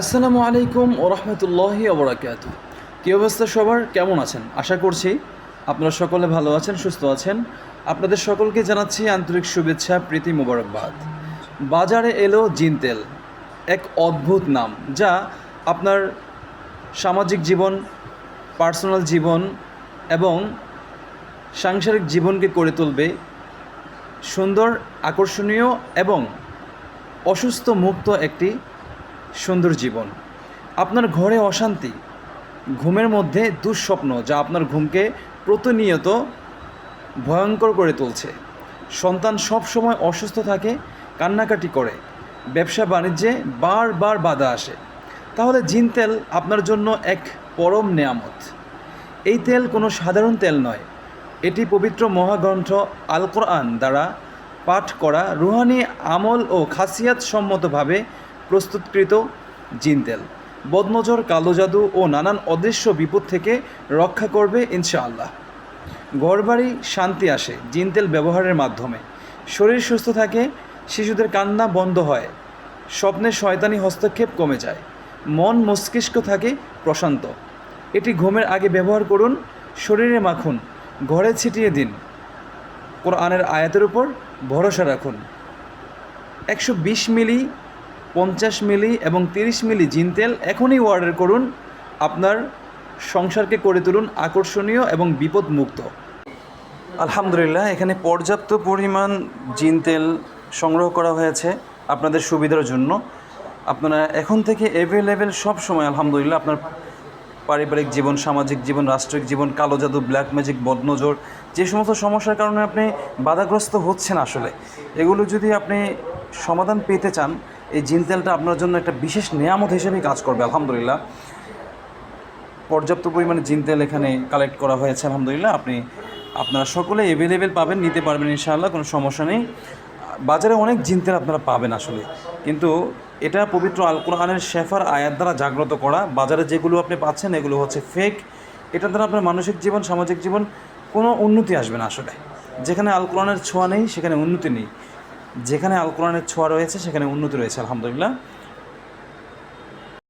আসসালামু আলাইকুম ও রহমতুল্লাহি ওবরাকাত কী অবস্থা সবার? কেমন আছেন? আশা করছি আপনারা সকলে ভালো আছেন, সুস্থ আছেন। আপনাদের সকলকে জানাচ্ছি আন্তরিক শুভেচ্ছা, প্রীতি মোবারকবাদ। বাজারে এলো জিন তেল, এক অদ্ভুত নাম, যা আপনার সামাজিক জীবন, পার্সোনাল জীবন এবং সাংসারিক জীবনকে করে তুলবে। সুন্দর, আকর্ষণীয় এবং অসুস্থ মুক্ত একটি সুন্দর জীবন। আপনার ঘরে অশান্তি, ঘুমের মধ্যে দুঃস্বপ্ন যা আপনার ঘুমকে প্রতিনিয়ত ভয়ঙ্কর করে তুলছে। সন্তান সব সময় অসুস্থ থাকে, কান্নাকাটি করে, ব্যবসা বাণিজ্যে বারবার বাধা আসে। তাহলে জিন তেল আপনার জন্য এক পরম নেয়ামত। এই তেল কোনো সাধারণ তেল নয়, এটি পবিত্র মহাগ্রন্থ আল কোরআন দ্বারা পাঠ করা রুহানি আমল ও খাসিয়াত সম্মতভাবে প্রস্তুতকৃত জিন তেল। বদনজর, কালো জাদু ও নানান অদৃশ্য বিপদ থেকে রক্ষা করবে ইনশাআল্লাহ। ঘরবাড়ি শান্তি আসে জিন তেল ব্যবহারের মাধ্যমে। শরীর সুস্থ থাকে, শিশুদের কান্না বন্ধ হয়, স্বপ্নে শয়তানি হস্তক্ষেপ কমে যায়, মন মস্তিষ্ক থাকে প্রশান্ত। এটি ঘুমের আগে ব্যবহার করুন, শরীরে মাখুন, ঘরে ছিটিয়ে দিন। কোরআনের আয়াতের উপর ভরসা রাখুন। একশো বিশ মিলি পঞ্চাশ মিলি এবং তিরিশ মিলি জিন তেল এখনই অর্ডার করুন। আপনার সংসারকে করে তুলুন আকর্ষণীয় এবং বিপদমুক্ত। আলহামদুলিল্লাহ, এখানে পর্যাপ্ত পরিমাণ জিন তেল সংগ্রহ করা হয়েছে আপনাদের সুবিধার জন্য। আপনারা এখন থেকে অ্যাভেলেবেল সব সময়, আলহামদুলিল্লাহ, আপনার পারিবারিক জীবন, সামাজিক জীবন, রাষ্ট্রিক জীবন, কালো জাদু ব্ল্যাক ম্যাজিক বদনজর, যে সমস্ত সমস্যার কারণে আপনি বাধাগ্রস্ত হচ্ছেন আসলে। এগুলো যদি আপনি সমাধান পেতে চান এই জিন তেলটা আপনার জন্য একটা বিশেষ নিয়ামত হিসেবেই কাজ করবে, আলহামদুলিল্লাহ। পর্যাপ্ত পরিমাণে জিন তেল এখানে কালেক্ট করা হয়েছে, আলহামদুলিল্লাহ। আপনি, আপনারা সকলে অ্যাভেলেবেল পাবেন, নিতে পারবেন ইনশাআল্লাহ, কোনো সমস্যা নেই। বাজারে অনেক জিন তেল আপনারা পাবেন আসলে। কিন্তু এটা পবিত্র আল কোরআনের শেফার আয়াত দ্বারা জাগ্রত করা। বাজারে যেগুলো আপনি পাচ্ছেন, এগুলো হচ্ছে ফেক এটা দ্বারা আপনার মানসিক জীবন, সামাজিক জীবন কোনো উন্নতি আসবে না আসলে। যেখানে আল কোরআনের ছোঁয়া নেই, সেখানে উন্নতি নেই। যেখানে আল কোরআনের ছোঁয়া রয়েছে সেখানে উন্নতি রয়েছে আলহামদুলিল্লাহ।